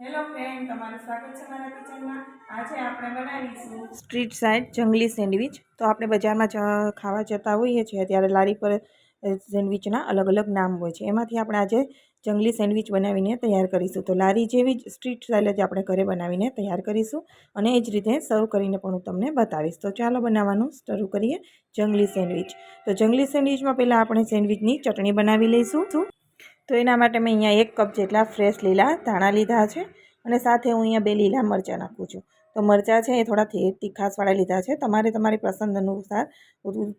Hello friend તમારું સ્વાગત છે મારા કિચનમાં. આજે આપણે બનાવીશું સ્ટ્રીટ સાઇડ જંગલી સેન્ડવિચ. તો આપણે બજારમાં ખાવા જતા હોઈએ છીએ, ત્યારે લારી પર સેન્ડવિચના અલગ અલગ નામ હોય છે. એમાંથી આપણે આજે જંગલી સેન્ડવિચ બનાવીને તૈયાર કરીશું. તો લારી જેવી જ સ્ટ્રીટ સ્ટાઇલ જ આપણે ઘરે બનાવીને તૈયાર કરીશું અને એ જ રીતે સર્વ કરીને પણ હું તમને બતાવીશ. તો ચાલો બનાવવાનું શરૂ કરીએ જંગલી સેન્ડવિચ. તો જંગલી સેન્ડવિચમાં પહેલાં આપણે સેન્ડવિચની ચટણી બનાવી લઈશું. તો એના માટે મેં અહીંયા એક કપ જેટલા ફ્રેશ લીલા ધાણા લીધા છે અને સાથે હું અહીંયા બે લીલા મરચાં નાખું છું. તો મરચાં છે એ થોડા થે- તીખાસવાળા લીધા છે. તમારે તમારી પસંદ અનુસાર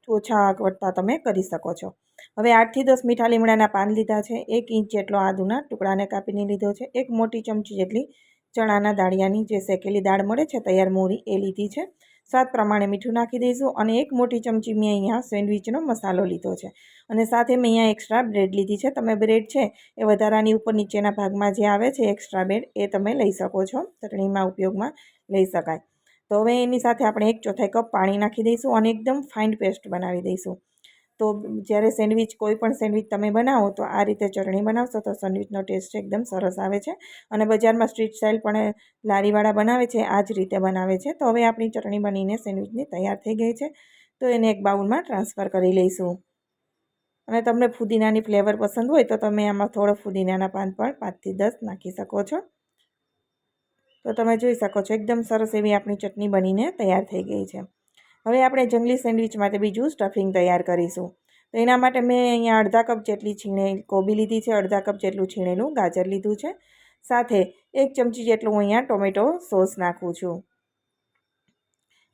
ઓછા વટતા તમે કરી શકો છો. હવે આઠથી દસ મીઠા લીમડાના પાન લીધા છે. એક ઇંચ જેટલો આદુના ટુકડાને કાપીને લીધો છે. એક મોટી ચમચી જેટલી ચણાના દાળિયાની જે શેકેલી દાળ મળે છે, તૈયાર મોરી એ લીધી છે. સ્વાદ પ્રમાણે મીઠું નાખી દઈશું અને એક મોટી ચમચી મેં અહીંયા સેન્ડવિચનો મસાલો લીધો છે. અને સાથે મેં અહીંયા એક્સ્ટ્રા બ્રેડ લીધી છે. તમે બ્રેડ છે એ વધારાની ઉપર નીચેના ભાગમાં જે આવે છે એક્સ્ટ્રા બ્રેડ એ તમે લઈ શકો છો. ચટણીમાં ઉપયોગમાં લઈ શકાય. તો હવે એની સાથે આપણે એક ચોથાઈ કપ પાણી નાખી દઈશું અને એકદમ ફાઇન પેસ્ટ બનાવી દઈશું. તો જ્યારે સેન્ડવિચ કોઈ પણ સેન્ડવિચ તમે બનાવો, તો આ રીતે ચટણી બનાવશો, તો સેન્ડવિચનો ટેસ્ટ એકદમ સરસ આવે છે. અને બજારમાં સ્ટ્રીટ સ્ટાઇલ પણ લારીવાળા બનાવે છે, આ જ રીતે બનાવે છે. તો હવે આપણી ચટણી બનીને સેન્ડવિચની તૈયાર થઈ ગઈ છે. તો એને એક બાઉલમાં ટ્રાન્સફર કરી લઈશું. અને તમને ફુદીનાની ફ્લેવર પસંદ હોય, તો તમે આમાં થોડો ફુદીનાના પાન પણ પાંચથી દસ નાખી શકો છો. તો તમે જોઈ શકો છો, એકદમ સરસ એવી આપણી ચટણી બનીને તૈયાર થઈ ગઈ છે. હવે આપણે જંગલી સેન્ડવિચ માટે બીજું સ્ટફિંગ તૈયાર કરીશું. તો એના માટે મેં અહીંયા અડધા કપ જેટલી છીણે, કોબી લીધી છે, અડધા કપ જેટલું છીણેલું ગાજર લીધું છે. સાથે એક ચમચી જેટલું હું અહીંયા ટોમેટો સોસ નાખું છું.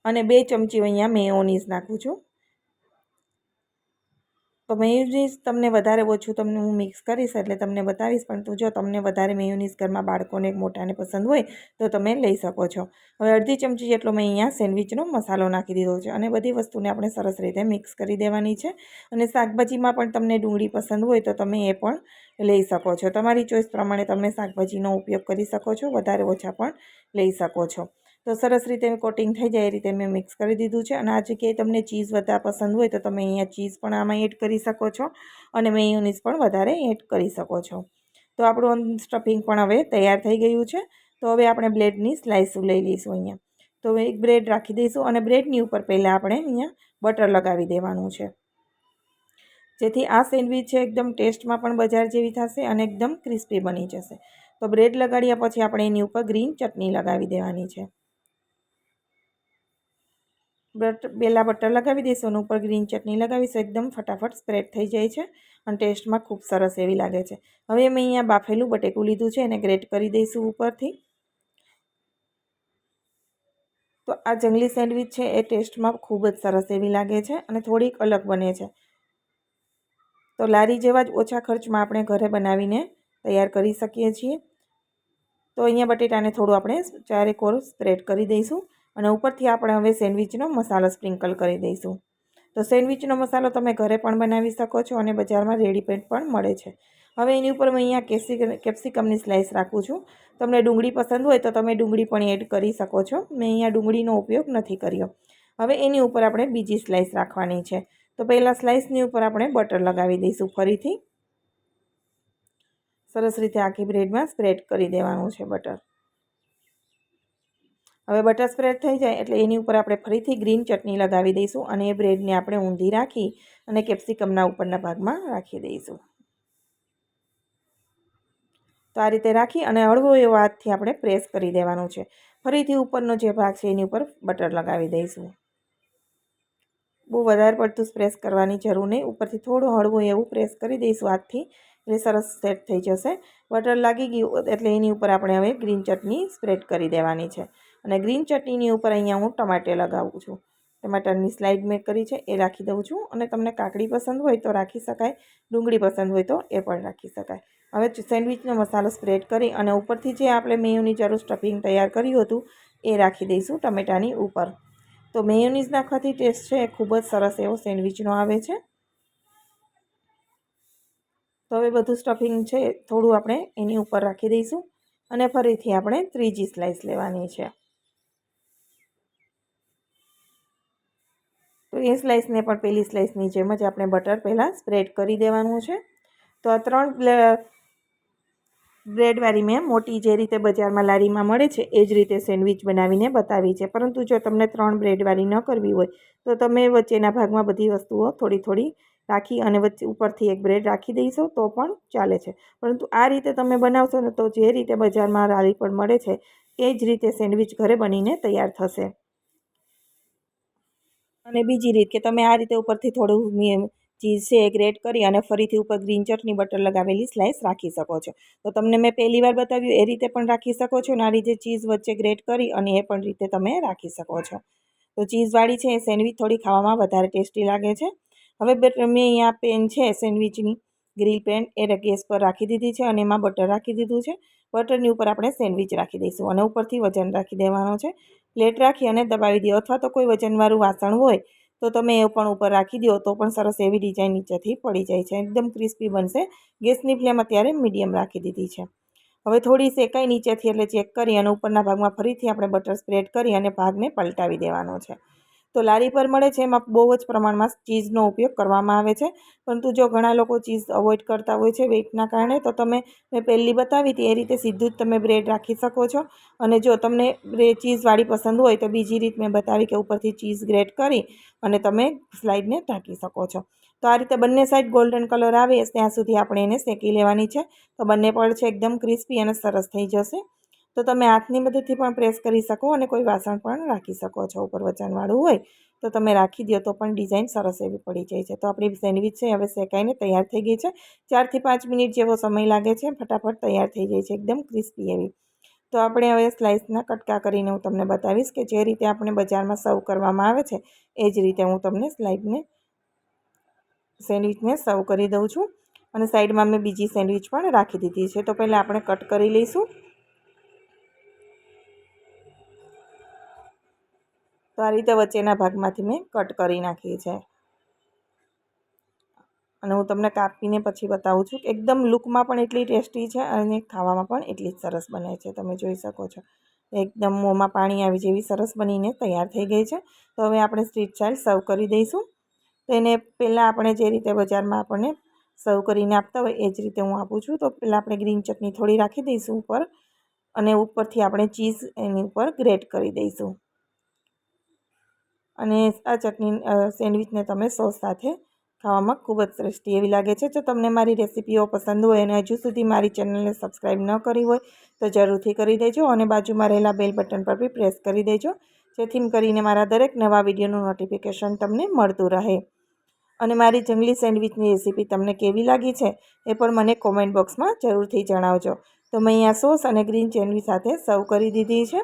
અને બે ચમચી અહીંયા મેયોનીઝ નાખું છું. તો મેયોનીઝ તમને વધારે ઓછું તમને હું મિક્સ કરીશ એટલે તમને બતાવીશ, પણ તો જો તમને વધારે મેયોનીઝ ઘરમાં બાળકોને મોટાને પસંદ હોય, તો તમે લઈ શકો છો. હવે અડધી ચમચી જેટલો મેં અહીંયા સેન્ડવિચનો મસાલો નાખી દીધો છે અને બધી વસ્તુને આપણે સરસ રીતે મિક્સ કરી દેવાની છે. અને શાકભાજીમાં પણ તમને ડુંગળી પસંદ હોય તો તમે એ પણ લઈ શકો છો. તમારી ચોઈસ પ્રમાણે તમે શાકભાજીનો ઉપયોગ કરી શકો છો, વધારે ઓછા પણ લઈ શકો છો. તો સરસ રીતે કોટિંગ થઈ જાય એ રીતે મેં મિક્સ કરી દીધું છે. અને આ જગ્યાએ તમને ચીઝ વધારે પસંદ હોય તો તમે અહીંયા ચીઝ પણ આમાં એડ કરી શકો છો અને મેયોનીઝ પણ વધારે એડ કરી શકો છો. તો આપણું સ્ટફિંગ પણ હવે તૈયાર થઈ ગયું છે. તો હવે આપણે બ્રેડની સ્લાઇસ લઈ લઈશું અહીંયા. તો હવે એક બ્રેડ રાખી દઈશું અને બ્રેડની ઉપર પહેલાં આપણે અહીંયા બટર લગાવી દેવાનું છે. જેથી આ સેન્ડવિચ છે એકદમ ટેસ્ટમાં પણ બજાર જેવી થશે અને એકદમ ક્રિસ્પી બની જશે. તો બ્રેડ લગાડ્યા પછી આપણે એની ઉપર ગ્રીન ચટણી લગાવી દેવાની છે. બટ બેલા બટર લગાવી દઈશું અને ઉપર ગ્રીન ચટણી લગાવીશું. એકદમ ફટાફટ સ્પ્રેડ થઈ જાય છે અને ટેસ્ટમાં ખૂબ સરસ એવી લાગે છે. હવે મેં અહીંયા બાફેલું બટેકું લીધું છે, એને ગ્રેટ કરી દઈશું ઉપરથી. તો આ જંગલી સેન્ડવિચ છે, એ ટેસ્ટમાં ખૂબ જ સરસ એવી લાગે છે અને થોડીક અલગ બને છે. તો લારી જેવા જ ઓછા ખર્ચમાં આપણે ઘરે બનાવીને તૈયાર કરી શકીએ છીએ. તો અહીંયા બટેટાને થોડું આપણે ચારેકોર સ્પ્રેડ કરી દઈશું. અને ઉપરથી આપણે હવે સેન્ડવિચનો મસાલો સ્પ્રિંકલ કરી દઈશું. તો સેન્ડવિચનો મસાલો તમે ઘરે પણ બનાવી શકો છો અને બજારમાં રેડીમેડ પણ મળે છે. હવે એની ઉપર મેં અહીંયા કેસી કેપ્સિકમની સ્લાઇસ રાખું છું. તમને ડુંગળી પસંદ હોય તો તમે ડુંગળી પણ એડ કરી શકો છો. મેં અહીંયા ડુંગળીનો ઉપયોગ નથી કર્યો. હવે એની ઉપર આપણે બીજી સ્લાઇસ રાખવાની છે. તો પહેલાં સ્લાઇસની ઉપર આપણે બટર લગાવી દઈશું ફરીથી. સરસ રીતે આખી બ્રેડમાં સ્પ્રેડ કરી દેવાનું છે બટર. હવે બટર સ્પ્રેડ થઈ જાય એટલે એની ઉપર આપણે ફરીથી ગ્રીન ચટણી લગાવી દઈશું અને એ બ્રેડને આપણે ઊંધી રાખી અને કેપ્સિકમના ઉપરના ભાગમાં રાખી દઈશું. તો આ રીતે રાખી અને હળવો એવો હાથથી આપણે પ્રેસ કરી દેવાનું છે. ફરીથી ઉપરનો જે ભાગ છે એની ઉપર બટર લગાવી દઈશું. બહુ વધારે પડતું પ્રેસ કરવાની જરૂર નહીં. ઉપરથી થોડું હળવું એવું પ્રેસ કરી દઈશું હાથથી. એટલે સરસ સેટ થઈ જશે. બટર લાગી ગયું એટલે એની ઉપર આપણે હવે ગ્રીન ચટણી સ્પ્રેડ કરી દેવાની છે. અને ગ્રીન ચટણીની ઉપર અહીંયા હું ટમાટે લગાવું છું. ટમાટરની સ્લાઇડ મેં કરી છે, એ રાખી દઉં છું. અને તમને કાકડી પસંદ હોય તો રાખી શકાય, ડુંગળી પસંદ હોય તો એ પણ રાખી શકાય. હવે સેન્ડવિચનો મસાલો સ્પ્રેડ કરી અને ઉપરથી જે આપણે મેયુની જરૂર સ્ટફિંગ તૈયાર કર્યું હતું, એ રાખી દઈશું ટમેટાની ઉપર. તો મેયોનીઝ નાખવાથી ટેસ્ટ છે, એ ખૂબ જ સરસ એવો સેન્ડવિચનો આવે છે. તો હવે બધું સ્ટફિંગ છે, થોડું આપણે એની ઉપર રાખી દઈશું. અને ફરીથી આપણે ત્રીજી સ્લાઇસ લેવાની છે. એ સ્લાઇસને પણ પેલી સ્લાઇસની જેમ જ આપણે બટર પહેલાં સ્પ્રેડ કરી દેવાનું છે. તો આ ત્રણ બ્રેડવાળી મેં મોટી જે રીતે બજારમાં લારીમાં મળે છે, એ જ રીતે સેન્ડવિચ બનાવીને બતાવી છે. પરંતુ જો તમને ત્રણ બ્રેડવાળી ન કરવી હોય, તો તમે વચ્ચેના ભાગમાં બધી વસ્તુઓ થોડી થોડી રાખી અને વચ્ચે ઉપરથી એક બ્રેડ રાખી દઈશો, તો પણ ચાલે છે. પરંતુ આ રીતે તમે બનાવશો ને તો જે રીતે બજારમાં લારી પર મળે છે, એ જ રીતે સેન્ડવિચ ઘરે બનીને તૈયાર થશે. અને બીજી રીત કે તમે આ રીતે ઉપરથી થોડું ચીઝ છે એ ગ્રેટ કરી અને ફરીથી ઉપર ગ્રીન ચટની બટર લગાવેલી સ્લાઇસ રાખી શકો છો. તો તમને મેં પહેલી વાર બતાવ્યું એ રીતે પણ રાખી શકો છો અને આ રીતે ચીઝ વચ્ચે ગ્રેટ કરી અને એ પણ રીતે તમે રાખી શકો છો. તો ચીઝવાળી છે એ સેન્ડવિચ થોડી ખાવામાં વધારે ટેસ્ટી લાગે છે. હવે મેં અહીંયા પેન છે સેન્ડવિચની ગ્રીલ પેન એ ગેસ પર રાખી દીધી છે અને એમાં બટર રાખી દીધું છે. બટરની ઉપર આપણે સેન્ડવિચ રાખી દઈશું અને ઉપરથી વજન રાખી દેવાનો છે. પ્લેટ રાખી અને દબાવી દો અથવા તો કોઈ વજનવાળું વાસણ હોય તો તમે એ પણ ઉપર રાખી દો તો પણ સરસ એવી ડિઝાઇન નીચેથી પડી જાય છે. એકદમ ક્રિસ્પી બનશે. ગેસની ફ્લેમ અત્યારે મીડિયમ રાખી દીધી છે. હવે થોડી શેકાઈ નીચેથી એટલે ચેક કરી અને ઉપરના ભાગમાં ફરીથી આપણે બટર સ્પ્રેડ કરી અને ભાગને પલટાવી દેવાનો છે. તો લારી પર મળે છે, એમાં બહુ જ પ્રમાણમાં ચીઝનો ઉપયોગ કરવામાં આવે છે. પરંતુ જો ઘણા લોકો ચીઝ અવોઇડ કરતા હોય છે વેઇટના કારણે, તો તમે મેં પહેલી બતાવી હતી, એ રીતે સીધું જ તમે બ્રેડ રાખી શકો છો. અને જો તમને ચીઝવાળી પસંદ હોય, તો બીજી રીત મેં બતાવી કે ઉપરથી ચીઝ ગ્રેટ કરી અને તમે સ્લાઇડને ઢાંકી શકો છો. તો આ રીતે બંને સાઈડ ગોલ્ડન કલર આવે, ત્યાં સુધી આપણે એને શેકી લેવાની છે. તો બંને પણ છે એકદમ ક્રિસ્પી અને સરસ થઈ જશે. તો તમે હાથની મદદથી પણ પ્રેસ કરી શકો અને કોઈ વાસણ પણ રાખી શકો છો ઉપર વચનવાળું હોય, તો તમે રાખી દો તો પણ ડિઝાઇન સરસ એવી પડી જાય છે. તો આપણી સેન્ડવિચ છે, હવે શેકાઈને તૈયાર થઈ ગઈ છે. ચારથી પાંચ મિનિટ જેવો સમય લાગે છે, ફટાફટ તૈયાર થઈ જાય છે, એકદમ ક્રિસ્પી એવી. તો આપણે હવે સ્લાઇસના કટકા કરીને હું તમને બતાવીશ કે જે રીતે આપણે બજારમાં સર્વ કરવામાં આવે છે, એ જ રીતે હું તમને સ્લાઇડને, સેન્ડવિચને સર્વ કરી દઉં છું. અને સાઈડમાં મેં બીજી સેન્ડવિચ પણ રાખી દીધી છે. તો પહેલાં આપણે કટ કરી લઈશું. તો આ રીતે વચ્ચેના ભાગમાંથી મેં કટ કરી નાખી છે. અને હું તમને કાપીને પછી બતાવું છું એકદમ લુકમાં પણ એટલી ટેસ્ટી છે અને ખાવામાં પણ એટલી જ સરસ બને છે. તમે જોઈ શકો છો. એકદમ મોંમાં પાણી આવી જેવી સરસ બનીને તૈયાર થઈ ગઈ છે. તો હવે આપણે સ્ટ્રીટ ચાઇલ્ડ સર્વ કરી દઈશું. તો એને પહેલાં આપણે જે રીતે બજારમાં આપણને સર્વ કરીને આપતા હોય એ જ રીતે હું આપું છું. તો પહેલાં આપણે ગ્રીન ચટણી થોડી રાખી દઈશું ઉપર અને ઉપરથી આપણે ચીઝ એની ઉપર ગ્રેટ કરી દઈશું. અને આ ચટણી સેન્ડવિચને તમે સોસ સાથે ખાવામાં ખૂબ જ શ્રેષ્ઠ એવી લાગે છે. જો તમને મારી રેસીપીઓ પસંદ હોય અને હજુ સુધી મારી ચેનલને સબસ્ક્રાઈબ ન કરી હોય, તો જરૂરથી કરી દેજો અને બાજુમાં રહેલા બેલ બટન પર બી પ્રેસ કરી દેજો, જેથી કરીને મારા દરેક નવા વિડીયોનું નોટિફિકેશન તમને મળતું રહે. અને મારી જંગલી સેન્ડવિચની રેસીપી તમને કેવી લાગી છે એ પણ મને કોમેન્ટ બોક્સમાં જરૂરથી જણાવજો. તો મેં અહીંયા સોસ અને ગ્રીન ચેનવી સાથે સર્વ કરી દીધી છે.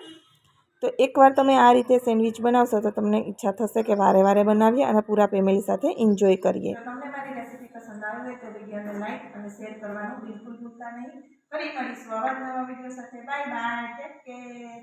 તો એકવાર તમે આ રીતે સેન્ડવિચ બનાવશો તો તમને ઈચ્છા થશે કે વારે વારે બનાવીએ અને પૂરા ફેમિલી સાથે એન્જોય કરીએ. કરવાનું બિલકુલ ભૂલતા નહીં. ફરી મળીશું આવા નવા વીડિયો સાથે. Bye bye take care